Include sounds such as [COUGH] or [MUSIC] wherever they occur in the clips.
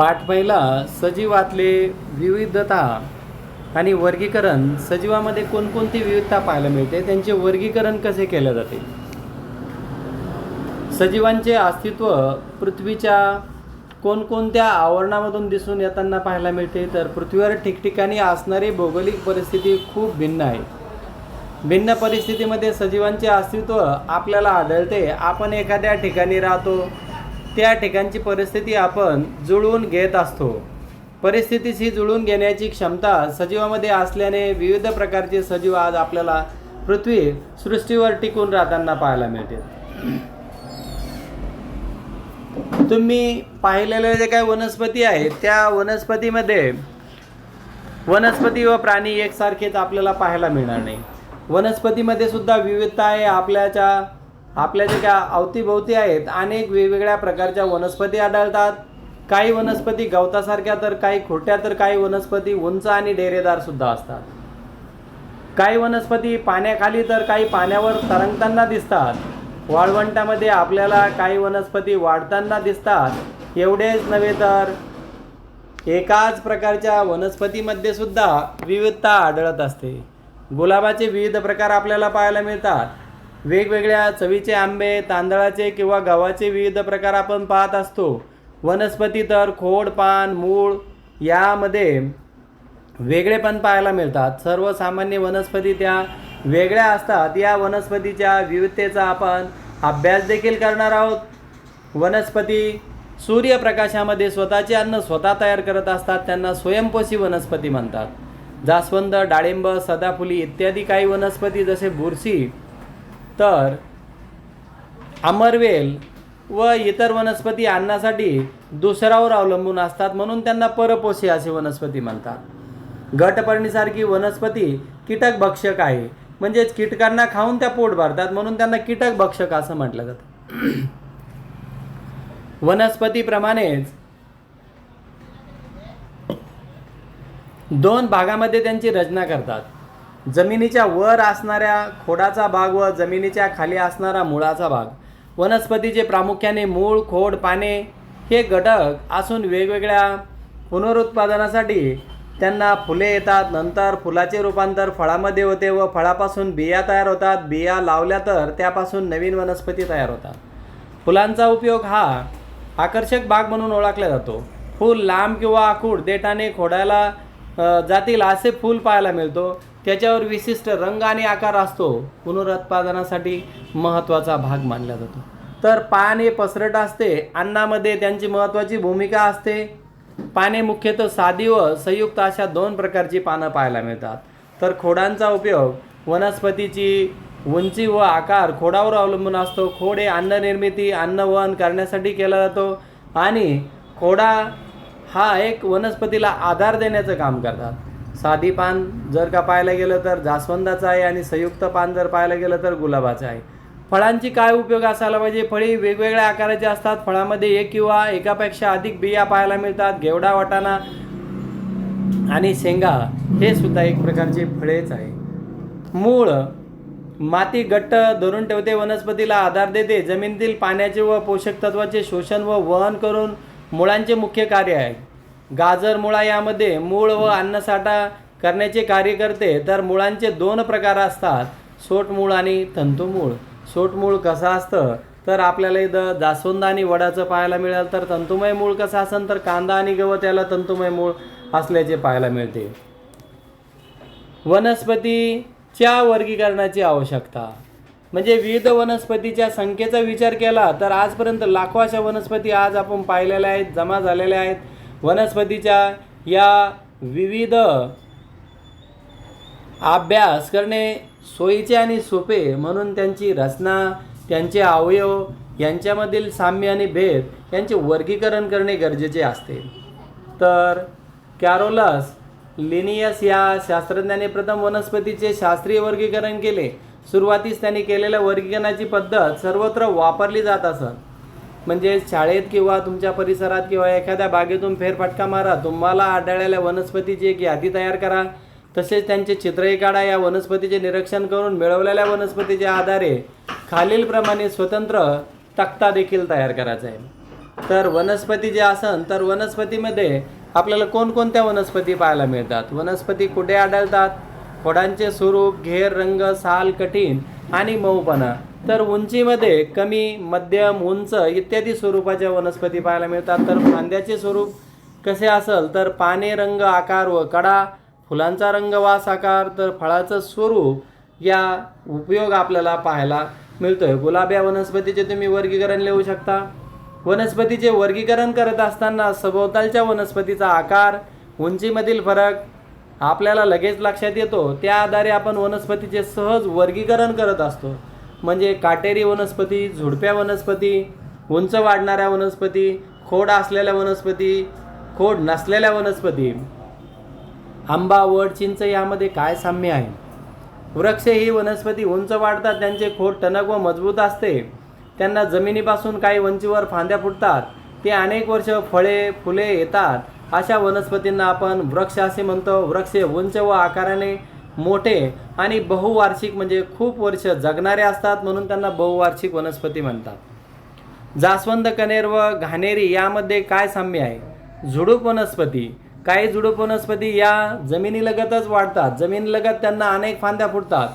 पाठ पहिला सजीवातले विविधता आणि वर्गीकरण सजीवामध्ये कोणकोणती विविधता पाहायला मिळते? त्यांचे वर्गीकरण कसे केले जाते? सजीवांचे अस्तित्व पृथ्वीच्या कोणकोणत्या आवरणामधून दिसून येताना पाहायला मिळते? तर पृथ्वीवर ठिकठिकाणी असणारी भौगोलिक परिस्थिती खूप भिन्न आहे. भिन्न परिस्थितीमध्ये सजीवांचे अस्तित्व आपल्याला आढळते. आपण एखाद्या ठिकाणी राहतो त्या ठिकाणची परिस्थिती आपण जुळवून घेत असतो. परिस्थितीशी जुळवून घेण्याची क्षमता सजीवामध्ये असल्याने विविध प्रकारचे सजीव आज आपल्याला पृथ्वी सृष्टीवर टिकून राहताना पाहायला मिळते. तुम्ही पाहिलेले जे काही वनस्पती आहेत त्या वनस्पतीमध्ये वनस्पती व प्राणी एकसारखेच आपल्याला पाहायला मिळणार नाही. वनस्पतीमध्ये सुद्धा विविधता आहे आपल्याच्या आपल्या जे काय अवतीभोवती आहेत अनेक वेगवेगळ्या प्रकारच्या वनस्पती आढळतात. काही वनस्पती गवतासारख्या तर काही खोट्या तर काही वनस्पती उंच आणि डेरेदार सुद्धा असतात. काही वनस्पती पाण्याखाली तर काही पाण्यावर तरंगताना दिसतात. वाळवंटामध्ये आपल्याला काही वनस्पती वाढताना दिसतात. एवढेच नव्हे तर एकाच प्रकारच्या वनस्पतीमध्ये सुद्धा विविधता आढळत असते. गुलाबाचे विविध प्रकार आपल्याला पाहायला मिळतात. वेगवेगळ्या चवीचे आंबे तांदळाचे किंवा गव्हाचे विविध प्रकार आपण पाहत असतो. वनस्पती तर खोड पान मूळ यामध्ये वेगळेपण पाहायला मिळतात. सर्वसामान्य वनस्पती त्या वेगळ्या असतात. या वनस्पतीच्या विविधतेचा आपण अभ्यास देखील करणार आहोत. वनस्पती सूर्यप्रकाशामध्ये स्वतःचे अन्न स्वतः तयार करत असतात. त्यांना स्वयंपोषी वनस्पती म्हणतात. जास्वंद डाळिंब सदाफुली इत्यादी काही वनस्पती जसे बुरशी तर अमरवेल व इतर वनस्पती अन्नासाठी दुसऱ्यावर अवलंबून असतात म्हणून त्यांना परपोषी असे वनस्पती म्हणतात. गटपर्णीसारखी वनस्पती कीटक भक्षक आहे. म्हणजेच कीटकांना खाऊन त्या पोट भरतात म्हणून त्यांना कीटक भक्षक असं म्हटलं जातं. वनस्पतीप्रमाणेच दोन भागामध्ये त्यांची रचना करतात. जमिनीच्या वर असणाऱ्या खोडाचा भाग व जमिनीच्या खाली असणारा मुळाचा भाग. वनस्पतीचे प्रामुख्याने मूळ खोड पाने हे घटक असून वेगवेगळ्या पुनरुत्पादनासाठी त्यांना फुले येतात. नंतर फुलाचे रूपांतर फळामध्ये होते व फळापासून बिया तयार होतात. बिया लावल्या तर त्यापासून नवीन वनस्पती तयार होतात. फुलांचा उपयोग हा आकर्षक बाग म्हणून ओळखला जातो. फूल लांब किंवा आखूड देठाने खोडाला जातील असे फूल पाहायला मिळतो. त्याच्यावर विशिष्ट रंग आणि आकार असतो. पुनरुत्पादनासाठी महत्त्वाचा भाग मानला जातो. तर पान हे पसरट असते अन्नामध्ये त्यांची महत्त्वाची भूमिका असते. पाने मुख्यतः साधी व संयुक्त अशा दोन प्रकारची पानं पाहायला मिळतात. तर खोडांचा उपयोग वनस्पतीची उंची व आकार खोडावर अवलंबून असतो. खोड हे अन्न अन्न वहन करण्यासाठी केला जातो आणि खोडा हा एक वनस्पतीला आधार देण्याचं काम करतात. साधी पान जर का पाहायला गेलं तर जास्वंदाचं आहे आणि संयुक्त पान जर पाहायला गेलं तर गुलाबाचं आहे. फळांची काय उपयोग असायला पाहिजे? फळी वेगवेगळ्या आकाराची असतात. फळामध्ये एक किंवा एकापेक्षा अधिक बिया पाहायला मिळतात. घेवडा वाटाणा आणि शेंगा हे सुद्धा एक प्रकारचे फळेच आहे. मूळ माती घट्ट धरून ठेवते वनस्पतीला आधार देते. जमिनीतील पाण्याचे व पोषक तत्वाचे शोषण व वहन करून मुळांचे मुख्य कार्य आहे. गाजर मुळा यामध्ये मूळ व अन्नसाठा करण्याचे कार्य करते. तर मुळांचे दोन प्रकार असतात. सोटमूळ आणि तंतुमूळ सोटमूळ कसं असतं? तर आपल्याला इथं जास्वंद आणि वडाचं पाहायला मिळेल तर तंतुमय मूळ कसं असेल? तर कांदा आणि गवत याला तंतुमय मूळ असल्याचे पाहायला मिळते. वनस्पतीच्या वर्गीकरणाची आवश्यकता. म्हणजे विविध वनस्पतीच्या संख्येचा विचार केला तर आजपर्यंत लाखो अशा वनस्पती आज आपण पाहिलेल्या आहेत जमा झालेल्या आहेत. वनस्पतीच्या या विविध अभ्यास करणे सोयीचे आणि सोपे म्हणून त्यांची रचना त्यांचे अवयव यांच्यामधील साम्य आणि भेद यांचे वर्गीकरण करणे गरजेचे असते. तर कॅरोलस लिनियस या शास्त्रज्ञाने प्रथम वनस्पतीचे शास्त्रीय वर्गीकरण केले. सुरुवातीस त्यांनी केलेल्या वर्गीकरणाची पद्धत सर्वत्र वापरली जात असत. म्हणजे शाळेत किंवा तुमच्या परिसरात किंवा एखाद्या बागेतून फेरफटका मारा तुम्हाला आढळलेल्या वनस्पतीची एक यादी तयार करा. तसेच त्यांचे चित्रही काढा. या वनस्पतीचे निरीक्षण करून मिळवलेल्या वनस्पतीच्या आधारे खालीलप्रमाणे स्वतंत्र तक्ता देखील तयार करायचा आहे. तर वनस्पती जे असन तर वनस्पतीमध्ये आपल्याला कोणकोणत्या वनस्पती पाहायला मिळतात? वनस्पती कुठे आढळतात? खोडांचे स्वरूप घेर रंग साल कठीण आणि मऊपणा. तर उंचीमध्ये कमी मध्यम उंच इत्यादी स्वरूपाच्या वनस्पती पाहायला मिळतात. तर फांद्याचे स्वरूप कसे असेल तर पाने रंग आकार व कडा फुलांचा रंग वास आकार तर फळाचं स्वरूप या उपयोग आपल्याला पाहायला मिळतोय. गुलाब या वनस्पतीचे तुम्ही वर्गीकरण लिहू शकता. वनस्पतीचे वर्गीकरण करत असताना सभोवतालच्या वनस्पतीचा आकार उंचीमधील फरक आपल्याला लगेच लक्षात येतो. त्या आधारे आपण वनस्पतीचे सहज वर्गीकरण करत असतो. म्हणजे काटेरी वनस्पती झुडप्या वनस्पती उंच वाढणाऱ्या वनस्पती खोड असलेल्या वनस्पती खोड नसलेल्या वनस्पती. आंबा वड चिंच यामध्ये काय साम्य आहे? वृक्ष ही वनस्पती उंच वाढतात त्यांचे खोड टणक व मजबूत असते. त्यांना जमिनीपासून काही उंचीवर फांद्या फुटतात. ते अनेक वर्ष फळे फुले येतात. अशा वनस्पतींना आपण वृक्ष असे म्हणतो. वृक्ष उंच व आकाराने मोठे आणि बहुवार्षिक म्हणजे खूप वर्ष जगणारे असतात म्हणून त्यांना बहुवार्षिक वनस्पती म्हणतात. जास्वंद कनेर व घाणेरी यामध्ये काय साम्य आहे? झुडूप वनस्पती. काही झुडूप वनस्पती या जमिनीलगतच वाढतात. जमिनीलगत त्यांना अनेक फांद्या फुटतात.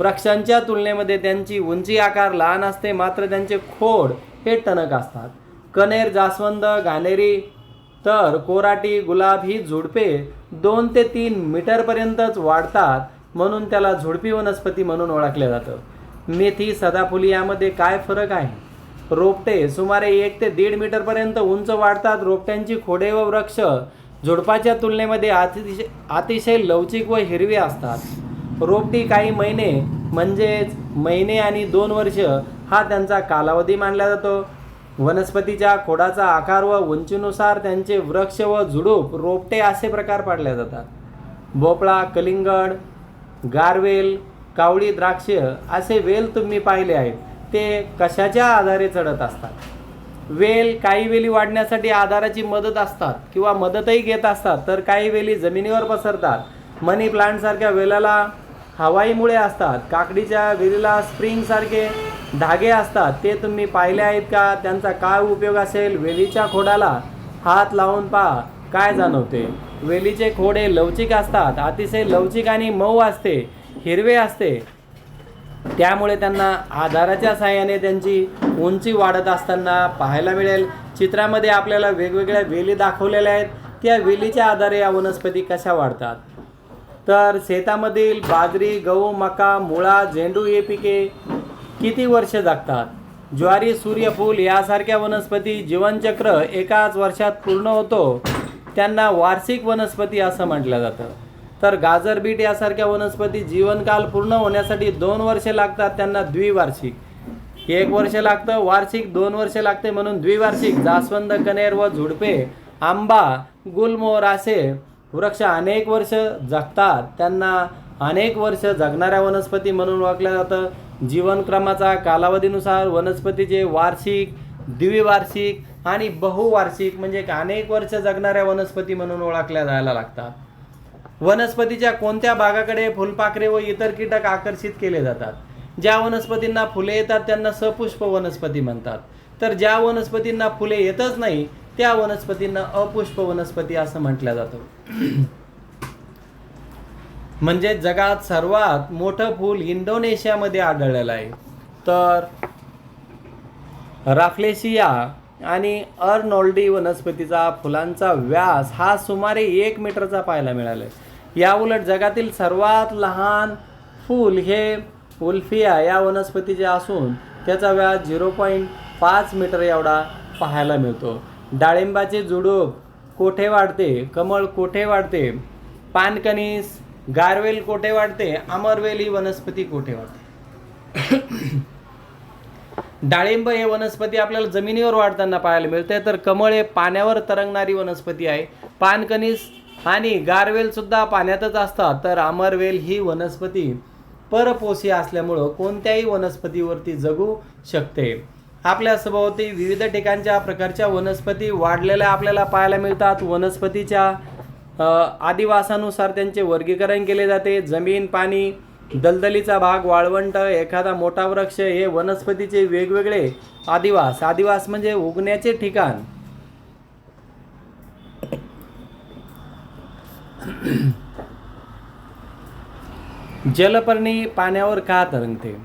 वृक्षांच्या तुलनेमध्ये त्यांची उंची आकार लहान असते मात्र त्यांचे खोड हे टणक असतात. कनेर जास्वंद घाणेरी तर कोराटी गुलाब ही झुडपे दोन ते तीन मीटरपर्यंतच वाढतात म्हणून त्याला झुडपी वनस्पती म्हणून ओळखलं जातं. मेथी सदाफुली यामध्ये काय फरक आहे? रोपटे सुमारे एक ते दीड मीटरपर्यंत उंच वाढतात. रोपट्यांची खोडे व वृक्ष झुडपाच्या तुलनेमध्ये अतिशय अतिशय लवचिक व हिरवी असतात. रोपटी काही महिने म्हणजेच महिने आणि दोन वर्ष हा त्यांचा कालावधी मानला जातो. वनस्पतीच्या खोडाचा आकार व उंचीनुसार त्यांचे वृक्ष व झुडूप रोपटे असे प्रकार पाडले जातात. भोपळा कलिंगड गारवेल कावळी द्राक्ष असे वेल तुम्ही पाहिले आहेत. ते कशाच्या आधारे चढत असतात? वेल काही वेली वाढण्यासाठी आधाराची मदत असतात किंवा मदतही घेत असतात तर काही वेली जमिनीवर पसरतात. मनी प्लांटसारख्या वेलाला हवाईमुळे असतात. काकडीच्या वेलीला स्प्रिंगसारखे धागे असतात ते तुम्ही पाहिले आहेत का? त्यांचा काय उपयोग असेल? वेलीच्या खोडाला हात लावून पहा. काय जाणवते? वेलीचे खोडे लवचिक असतात अतिशय लवचिक आणि मऊ असते हिरवे असते. त्यामुळे त्यांना आधाराच्या सहाय्याने त्यांची उंची वाढत असताना पाहायला मिळेल. चित्रामध्ये आपल्याला वेगवेगळ्या वेली दाखवलेल्या आहेत. त्या वेलीच्या आधारे या वनस्पती कशा वाढतात? तर शेतामधील बाजरी गहू मका मुळा झेंडू हे पिके किती वर्ष जगतात? ज्वारी सूर्यफूल यासारख्या वनस्पती जीवनचक्र एकाच वर्षात पूर्ण होतो. त्यांना वार्षिक वनस्पती असं म्हटलं जातं. तर गाजर बीट यासारख्या वनस्पती जीवनकाल पूर्ण होण्यासाठी दोन वर्षे लागतात त्यांना द्विवार्षिक. एक वर्ष लागतं वार्षिक. दोन वर्ष लागते म्हणून द्विवार्षिक. जास्वंद कनेर व झुडपे आंबा गुलमोहर असे वृक्ष अनेक वर्ष जगतात. त्यांना अनेक वर्ष जगणाऱ्या वनस्पती म्हणून ओळखलं जातं. जीवनक्रमाचा कालावधीनुसार वनस्पतीचे वार्षिक द्विवार्षिक आणि बहुवार्षिक म्हणजे अनेक वर्ष जगणाऱ्या वनस्पती म्हणून ओळखल्या जायला लागतात. वनस्पतीच्या कोणत्या भागाकडे फुलपाखरे व इतर कीटक आकर्षित केले जातात? ज्या वनस्पतींना फुले येतात त्यांना सपुष्प वनस्पती म्हणतात. तर ज्या वनस्पतींना फुले येतच नाही त्या वनस्पतींना अपुष्प वनस्पती असं म्हटलं जातं. म्हणजे जगात सर्वात मोठं फूल इंडोनेशियामध्ये आढळलेलं आहे. तर राफ्लेशिया आणि अर्नोल्डी वनस्पतीचा फुलांचा व्यास हा सुमारे एक मीटरचा पाहायला मिळाला आहे. या उलट जगातील सर्वात लहान फूल हे उल्फिया या वनस्पतीचे असून त्याचा व्यास झिरो पॉईंट पाच मीटर एवढा पाहायला मिळतो. डाळिंबाचे जुडूप कोठे वाढते? कमळ कोठे वाढते? पानकणीस गारवेल कोठे वाढते? अमरवेल ही वनस्पती कोठे वाढते? डाळिंब हे वनस्पती आपल्याला जमिनीवर वाढताना पाहायला मिळते. तर कमळ हे पाण्यावर तरंगणारी वनस्पती आहे. पानकणीस आणि गारवेल सुद्धा पाण्यातच असतात. तर अमरवेल ही वनस्पती परपोषी असल्यामुळं कोणत्याही वनस्पतीवरती जगू शकते. आपल्या सभोवती विविध ठिकाणच्या प्रकारच्या वनस्पती वाढलेल्या आपल्याला पाहायला मिळतात. वनस्पतीच्या आदिवासानुसार त्यांचे वर्गीकरण केले जाते. जमीन पाणी दलदलीचा भाग वाळवंट एखादा मोठा वृक्ष हे वनस्पतीचे वेगवेगळे आदिवास. आदिवास म्हणजे उगण्याचे ठिकाण. जलपर्णी पाण्यावर का तरंगते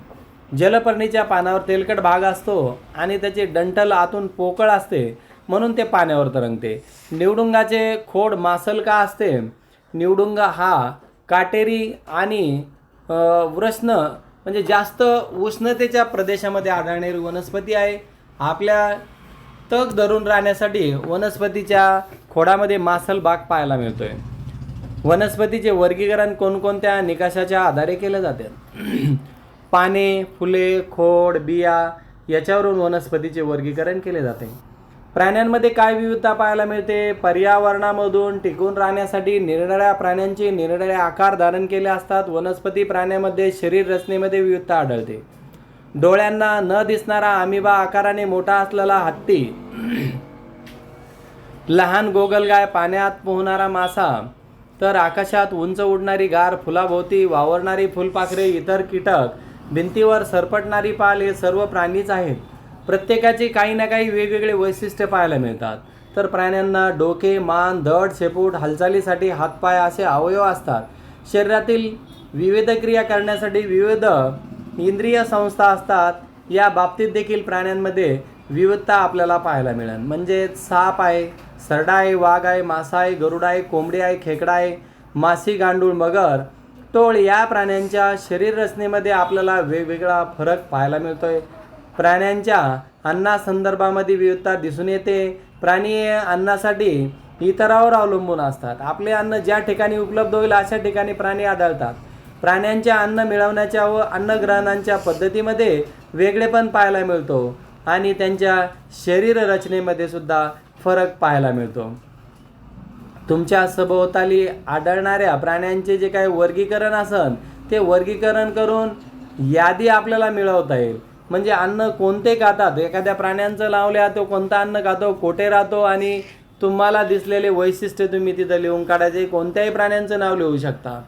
जलपर्णीच्या पानावर तेलकट भाग असतो आणि त्याचे डंठल आतून पोकळ असते. म्हणून ते पाण्यावर तरंगते. निवडुंगाचे खोड मासल का असते? निवडुंगा हा काटेरी आणि वृष्ण म्हणजे जास्त उष्णतेच्या प्रदेशामध्ये आढळणारी वनस्पती आहे. आपल्या तग धरून राहण्यासाठी वनस्पतीच्या खोडामध्ये मासल भाग पाहायला मिळतोय. वनस्पतीचे वर्गीकरण कोणकोणत्या निकषाच्या आधारे केले जाते? पाने फुले खोड बिया याच्यावरून वनस्पतीचे वर्गीकरण केले जाते. प्राण्यांमध्ये काय विविधता पाहायला मिळते? पर्यावरणामधून टिकून राहण्यासाठी निरनिराळ्या प्राण्यांचे निरनिराळे आकार धारण केले असतात. वनस्पती प्राण्यामध्ये शरीर रचनेमध्ये विविधता आढळते. डोळ्यांना न दिसणारा आमिबा आकाराने मोठा असलेला हत्ती. लहान गोगलगाय पाण्यात पोहणारा मासा. तर आकाशात उंच उडणारी गार फुलाभोवती वावरणारी फुलपाखरे इतर कीटक. भिंतीवर सरपटणारी पाल हे सर्व प्राणीच आहेत. प्रत्येकाची काही ना काही वेगवेगळे वैशिष्ट्य पाहायला मिळतात. तर प्राण्यांना डोके मान धड शेपूट हालचालीसाठी हातपाय असे अवयव असतात. शरीरातील विविध क्रिया करण्यासाठी विविध इंद्रिय संस्था असतात. या बाबतीत देखील प्राण्यांमध्ये विविधता आपल्याला पाहायला मिळेल. म्हणजे साप आहे सरडा आहे वाघ आहे मासा आहे गरुड आहे कोंबडी आहे खेकडा आहे मासी गांडूळ मगर टोळ या प्राण्यांच्या शरीर रचनेमध्ये आपल्याला वेगवेगळा फरक पाहायला मिळतो आहे प्राण्यांच्या अन्नासंदर्भामध्ये विविधता दिसून येते. प्राणी अन्नासाठी इतरावर अवलंबून असतात. आपले अन्न ज्या ठिकाणी उपलब्ध होईल अशा ठिकाणी प्राणी आढळतात. प्राण्यांच्या अन्न मिळवण्याच्या व अन्नग्रहणांच्या पद्धतीमध्ये वेगळेपण पाहायला मिळतो आणि त्यांच्या शरीर रचनेमध्ये सुद्धा फरक पाहायला मिळतो. तुमच्या सभोवताली आढळणाऱ्या प्राण्यांचे जे काही वर्गीकरण असन ते वर्गीकरण करून यादी आपल्याला मिळवता येईल. म्हणजे अन्न कोणते खातात? एखाद्या प्राण्यांचं लावल्या तो कोणता अन्न खातो कोठे राहतो आणि तुम्हाला दिसलेले वैशिष्ट्य तुम्ही तिथं लिहून काढायचे. कोणत्याही प्राण्यांचं नाव लिहू शकता.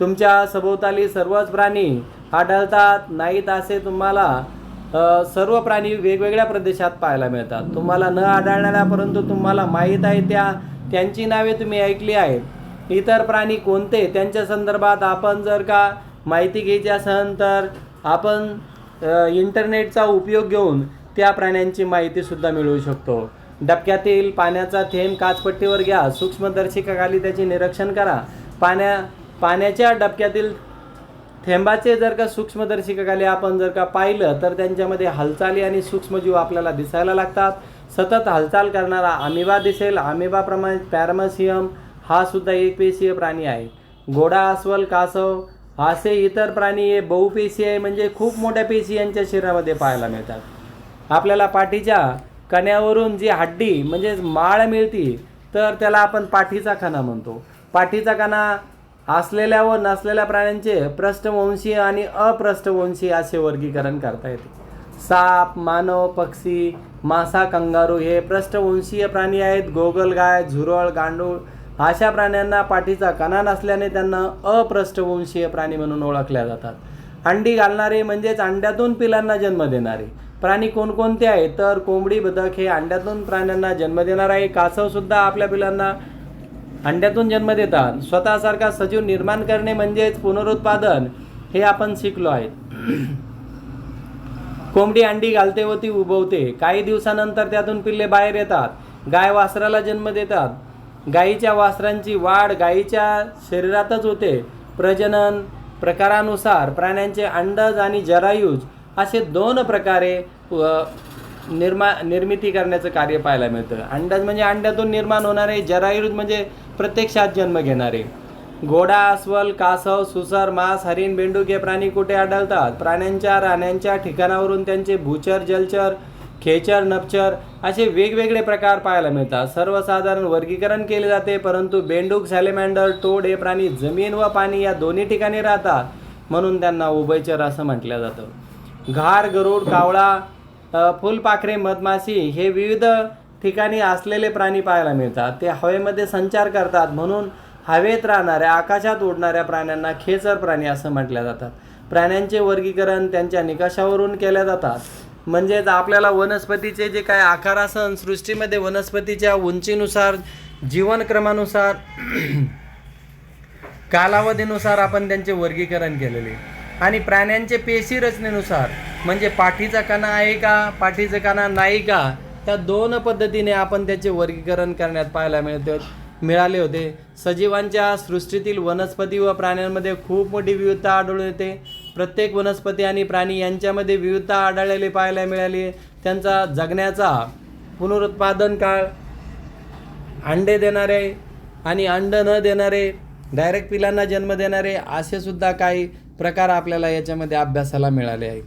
तुमच्या सभोवताली सर्वच प्राणी आढळतात नाहीत असे तुम्हाला सर्व प्राणी वेगवेगळ्या प्रदेशात पाहायला मिळतात. तुम्हाला न आढळणाऱ्या परंतु तुम्हाला माहीत आहे त्या त्यांची नावे तुम्ही ऐकली आहेत. इतर प्राणी कोणते? त्यांच्या संदर्भात आपण जर का माहिती घ्यायची असेल तर आपण इंटरनेटचा उपयोग घेऊन त्या प्राण्यांची माहितीसुद्धा मिळवू शकतो. डबक्यातील पाण्याचा थेंब काचपट्टीवर घ्या सूक्ष्मदर्शिकाखाली त्याचे निरीक्षण करा. पाण्या पाण्याच्या डबक्यातील थेंबाचे जर का सूक्ष्मदर्शिकाखाली आपण जर का पाहिलं तर त्यांच्यामध्ये हालचाली आणि सूक्ष्मजीव आपल्याला दिसायला लागतात. सतत हालचाल करणारा अमिबा दिसेल. अमिबाप्रमाणे पॅरामसियम हा सुद्धा एकपेशीय प्राणी आहे. घोडा अस्वल कासव असे इतर प्राणी हे बहुपेशी आहे म्हणजे खूप मोठ्या पेशी यांच्या शरीरामध्ये पाहायला मिळतात. आपल्याला पाठीच्या कण्यावरून जी हड्डी म्हणजे माळ मिळती तर त्याला आपण पाठीचा कणा म्हणतो. पाठीचा कणा असलेल्या व नसलेल्या प्राण्यांचे पृष्ठवंशीय आणि अपृष्ठवंशी असे वर्गीकरण करता येते. साप मानव पक्षी मासा कंगारू हे पृष्ठवंशीय प्राणी आहेत. गोगलगाय झुरळ गांडूळ अशा प्राण्यांना पाठीचा कणा नसल्याने त्यांना अपृष्ठवंशीय प्राणी म्हणून ओळखल्या जातात. अंडी घालणारे म्हणजेच अंड्यातून पिलांना जन्म देणारे. प्राणी कोणकोणते आहेत? तर कोंबडी बदक हे अंड्यातून प्राण्यांना जन्म देणार आहे. कासवसुद्धा आपल्या पिलांना अंड्यातून जन्म देतात. स्वतःसारखा सजीव निर्माण करणे म्हणजेच पुनरुत्पादन हे आपण शिकलो आहे. [CLEARS THROAT] कोंबडी अंडी घालते व ती उभवते काही दिवसानंतर त्यातून पिल्ले बाहेर येतात. गाय वासराला जन्म देतात. गायीच्या वासरांची वाढ गायीच्या शरीरातच होते. प्रजनन प्रकारानुसार प्राण्यांचे अंडज आणि जरायूज असे दोन प्रकारे निर्मा निर्मिती करण्याचं कार्य पाहायला मिळतं. अंडज म्हणजे अंड्यातून निर्माण होणारे जरायूज म्हणजे प्रत्यक्षात जन्म घेणारे. घोडा अस्वल कासव सुसर मांस हरिण बेंडूक हे प्राणी कुठे आढळतात? प्राण्यांच्या राण्यांच्या ठिकाणावरून त्यांचे भूचर जलचर खेचर नपचर असे वेगवेगळे प्रकार पाहायला मिळतात. सर्वसाधारण वर्गीकरण केले जाते परंतु बेंडूक सॅलेमँडर टोड हे प्राणी जमीन व पाणी या दोन्ही ठिकाणी राहतात म्हणून त्यांना उभयचर असं म्हटलं जातं. घार गरुड कावळा फुलपाखरे मधमाशी हे विविध ठिकाणी असलेले प्राणी पाहायला मिळतात. ते हवेमध्ये संचार करतात म्हणून हवेत राहणाऱ्या आकाशात उडणाऱ्या प्राण्यांना खेचर प्राणी असं म्हटल्या जातात. प्राण्यांचे वर्गीकरण त्यांच्या निकषावरून केल्या जातात. म्हणजेच आपल्याला वनस्पतीचे जे काय आकार असन सृष्टीमध्ये वनस्पतीच्या उंचीनुसार जीवनक्रमानुसार [CLEARS THROAT] कालावधीनुसार आपण त्यांचे वर्गीकरण केलेले. आणि प्राण्यांचे पेशी रचनेनुसार म्हणजे पाठीचा कणा आहे का पाठीचा कणा नाही का त्या दोन पद्धतीने आपण त्याचे वर्गीकरण करण्यात पाहायला मिळते मिळाले होते. सजीवांच्या सृष्टीतील वनस्पती व प्राण्यांमध्ये खूप मोठी विविधता आढळून येते. प्रत्येक वनस्पती आणि प्राणी यांच्यामध्ये विविधता आढळलेली पाहायला मिळाली. त्यांचा जगण्याचा पुनरुत्पादन काळ अंडे देणारे आणि अंड न देणारे डायरेक्ट पिलांना जन्म देणारे असे सुद्धा काही प्रकार आपल्याला याच्यामध्ये अभ्यासाला मिळाले आहे